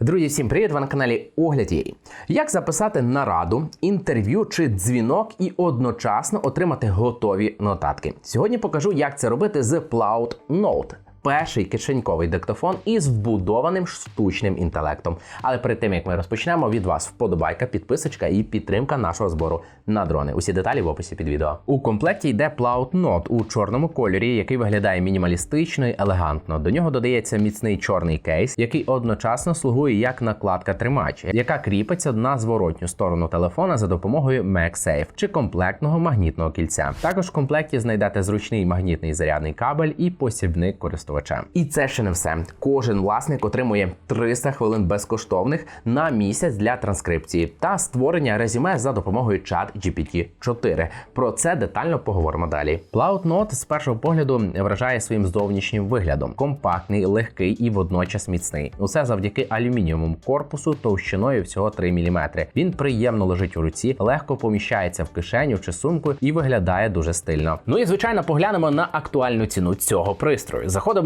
Друзі, всім привіт! Ви на каналі Огляд.ua. Як записати нараду, інтерв'ю чи дзвінок і одночасно отримати готові нотатки? Сьогодні покажу, як це робити з Cloud Note. Перший кишеньковий диктофон із вбудованим штучним інтелектом. Але перед тим як ми розпочнемо, від вас вподобайка, підписочка і підтримка нашого збору на дрони. Усі деталі в описі під відео. У комплекті йде Cloud Note у чорному кольорі, який виглядає мінімалістично і елегантно. До нього додається міцний чорний кейс, який одночасно слугує як накладка тримач, яка кріпиться на зворотню сторону телефона за допомогою MagSafe чи комплектного магнітного кільця. Також в комплекті знайдете зручний магнітний зарядний кабель і посібник користувача. І це ще не все. Кожен власник отримує 300 хвилин безкоштовних на місяць для транскрипції та створення резюме за допомогою чат GPT 4. Про це детально поговоримо далі. Cloud Note з першого погляду вражає своїм зовнішнім виглядом: компактний, легкий і водночас міцний. Усе завдяки алюмінієвому корпусу товщиною всього 3 мм. Він приємно лежить у руці, легко поміщається в кишеню чи сумку і виглядає дуже стильно. Ну і звичайно, поглянемо на актуальну ціну цього пристрою. Заходимо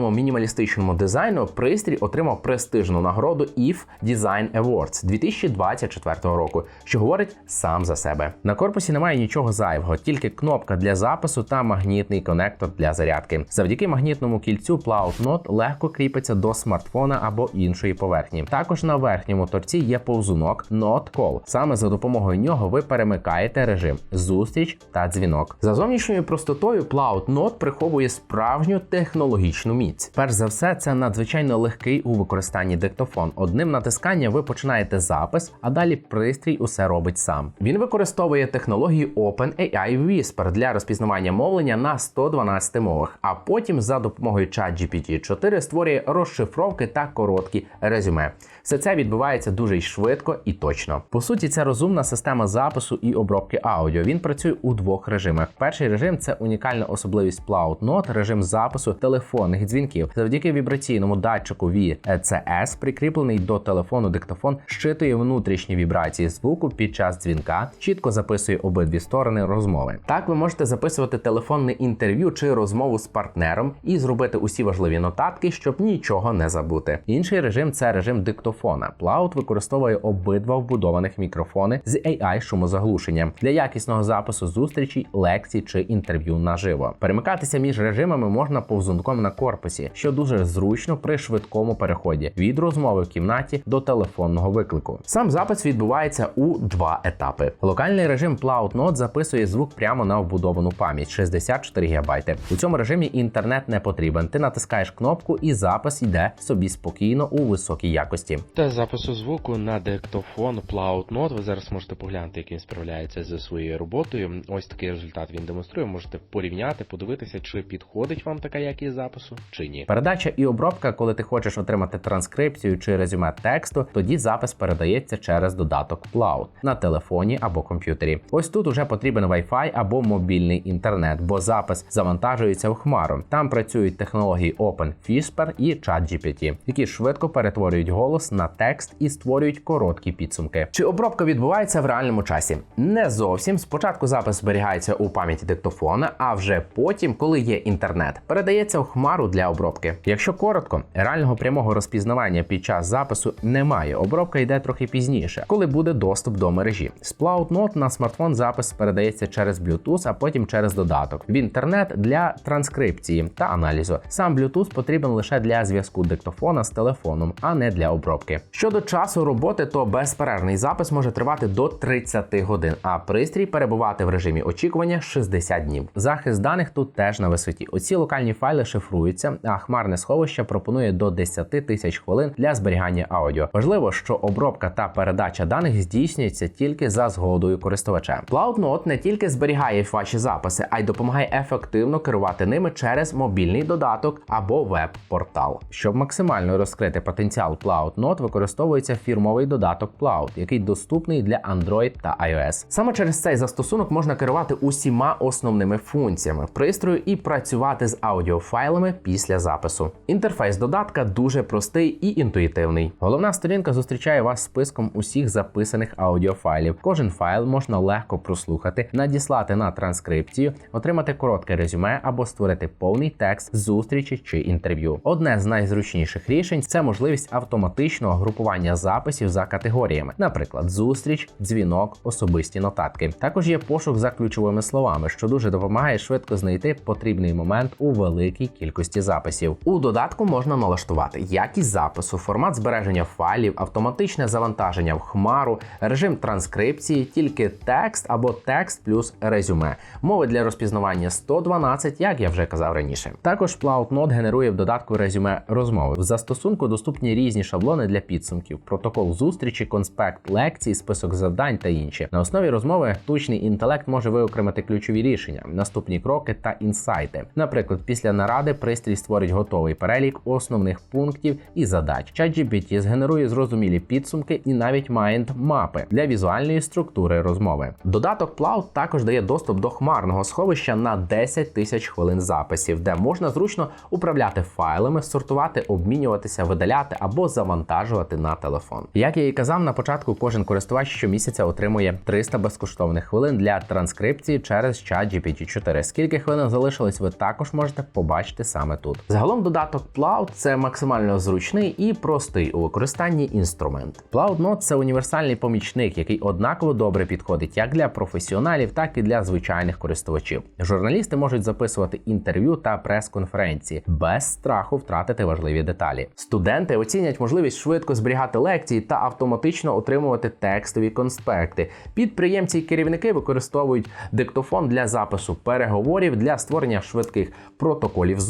мінімалістичному дизайну пристрій отримав престижну нагороду IF Design Awards 2024 року, що говорить сам за себе. На корпусі немає нічого зайвого, тільки кнопка для запису та магнітний конектор для зарядки. Завдяки магнітному кільцю Cloud Note легко кріпиться до смартфона або іншої поверхні. Також на верхньому торці є повзунок Note Call. Саме за допомогою нього ви перемикаєте режим зустріч та дзвінок. За зовнішньою простотою Cloud Note приховує справжню технологічну міць. Перш за все, це надзвичайно легкий у використанні диктофон. Одним натисканням ви починаєте запис, а далі пристрій усе робить сам. Він використовує технологію OpenAI Whisper для розпізнавання мовлення на 112 мовах, а потім за допомогою ChatGPT 4 створює розшифровки та короткі резюме. Все це відбувається дуже й швидко і точно. По суті, це розумна система запису і обробки аудіо. Він працює у двох режимах. Перший режим це унікальна особливість Note, режим запису телефонних дзвінків. Завдяки вібраційному датчику VCS, прикріплений до телефону диктофон, щитує внутрішні вібрації звуку під час дзвінка, чітко записує обидві сторони розмови. Так ви можете записувати телефонне інтерв'ю чи розмову з партнером і зробити усі важливі нотатки, щоб нічого не забути. Інший режим це режим диктофона. Cloud використовує обидва вбудованих мікрофони з AI шумозаглушенням для якісного запису зустрічей, лекцій чи інтерв'ю наживо. Перемикатися між режимами можна повзунком на корпусі, що дуже зручно при швидкому переході від розмови в кімнаті до телефонного виклику. Сам запис відбувається у два етапи. Локальний режим Cloud Note записує звук прямо на вбудовану пам'ять 64 ГБ. У цьому режимі інтернет не потрібен. Ти натискаєш кнопку і запис йде собі спокійно у високій якості. Та запису звуку на диктофон Cloud Note. Ви зараз можете поглянути, як він справляється зі своєю роботою. Ось такий результат він демонструє. Можете порівняти, подивитися, чи підходить вам така якість запису, чи. Передача і обробка, коли ти хочеш отримати транскрипцію чи резюме тексту, тоді запис передається через додаток Cloud на телефоні або комп'ютері. Ось тут уже потрібен Wi-Fi або мобільний інтернет, бо запис завантажується в хмару. Там працюють технології OpenFisper і ChatGPT, які швидко перетворюють голос на текст і створюють короткі підсумки. Чи обробка відбувається в реальному часі? Не зовсім. Спочатку запис зберігається у пам'яті диктофона, а вже потім, коли є інтернет, передається в хмару для обробки. Якщо коротко, реального прямого розпізнавання під час запису немає. Обробка йде трохи пізніше, коли буде доступ до мережі. Note на смартфон запис передається через Bluetooth, а потім через додаток в інтернет для транскрипції та аналізу. Сам Bluetooth потрібен лише для зв'язку диктофона з телефоном, а не для обробки. Щодо часу роботи, то безперервний запис може тривати до 30 годин, а пристрій перебувати в режимі очікування 60 днів. Захист даних тут теж на висоті. Оці локальні файли шифруються, а хмарне сховище пропонує до 10 тисяч хвилин для зберігання аудіо. Важливо, що обробка та передача даних здійснюється тільки за згодою користувача. CloudNote не тільки зберігає ваші записи, а й допомагає ефективно керувати ними через мобільний додаток або веб-портал. Щоб максимально розкрити потенціал CloudNote, використовується фірмовий додаток Cloud, який доступний для Android та iOS. Саме через цей застосунок можна керувати усіма основними функціями пристрою і працювати з аудіофайлами після запису. Інтерфейс додатка дуже простий і інтуїтивний. Головна сторінка зустрічає вас списком усіх записаних аудіофайлів. Кожен файл можна легко прослухати, надіслати на транскрипцію, отримати коротке резюме або створити повний текст зустрічі чи інтерв'ю. Одне з найзручніших рішень це можливість автоматичного групування записів за категоріями, наприклад, зустріч, дзвінок, особисті нотатки. Також є пошук за ключовими словами, що дуже допомагає швидко знайти потрібний момент у великій кількості записів. У додатку можна налаштувати якість запису, формат збереження файлів, автоматичне завантаження в хмару, режим транскрипції, тільки текст або текст плюс резюме, мови для розпізнавання 112, як я вже казав раніше. Також CloudNote генерує в додатку резюме розмови. В застосунку доступні різні шаблони для підсумків, протокол зустрічі, конспект лекцій, список завдань та інші. На основі розмови штучний інтелект може виокремити ключові рішення, наступні кроки та інсайти. Наприклад, після наради пристрій створить готовий перелік основних пунктів і задач. ChatGPT згенерує зрозумілі підсумки і навіть майнд-мапи для візуальної структури розмови. Додаток Cloud також дає доступ до хмарного сховища на 10 тисяч хвилин записів, де можна зручно управляти файлами, сортувати, обмінюватися, видаляти або завантажувати на телефон. Як я і казав на початку, кожен користувач щомісяця отримує 300 безкоштовних хвилин для транскрипції через ChatGPT 4. Скільки хвилин залишилось, ви також можете побачити саме тут. Загалом додаток Cloud – це максимально зручний і простий у використанні інструмент. CloudNote – це універсальний помічник, який однаково добре підходить як для професіоналів, так і для звичайних користувачів. Журналісти можуть записувати інтерв'ю та прес-конференції без страху втратити важливі деталі. Студенти оцінять можливість швидко зберігати лекції та автоматично отримувати текстові конспекти. Підприємці і керівники використовують диктофон для запису переговорів для створення швидких протоколів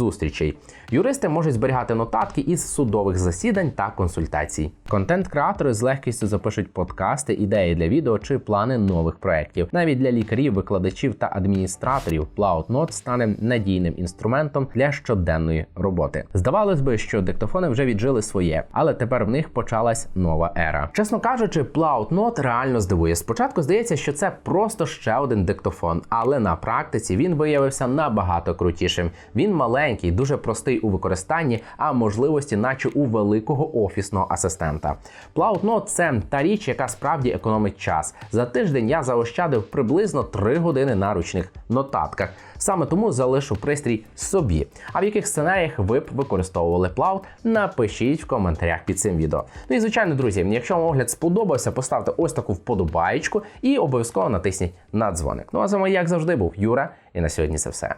зустрічей. Юристи можуть зберігати нотатки із судових засідань та консультацій. Контент-креатори з легкістю запишуть подкасти, ідеї для відео чи плани нових проєктів. Навіть для лікарів, викладачів та адміністраторів CloudNote стане надійним інструментом для щоденної роботи. Здавалось би, що диктофони вже віджили своє, але тепер в них почалась нова ера. Чесно кажучи, CloudNote реально здивує. Спочатку здається, що це просто ще один диктофон, але на практиці він виявився набагато крутішим. Він маленький, дуже простий у використанні, а можливості, наче у великого офісного асистента. CloudNote – це та річ, яка справді економить час. За тиждень я заощадив приблизно 3 години на ручних нотатках. Саме тому залишу пристрій собі. А в яких сценаріях ви б використовували Cloud, напишіть в коментарях під цим відео. Ну і звичайно, друзі, якщо вам огляд сподобався, поставте ось таку вподобаєчку і обов'язково натисніть на дзвоник. Ну а з вами, як завжди, був Юра, і на сьогодні це все.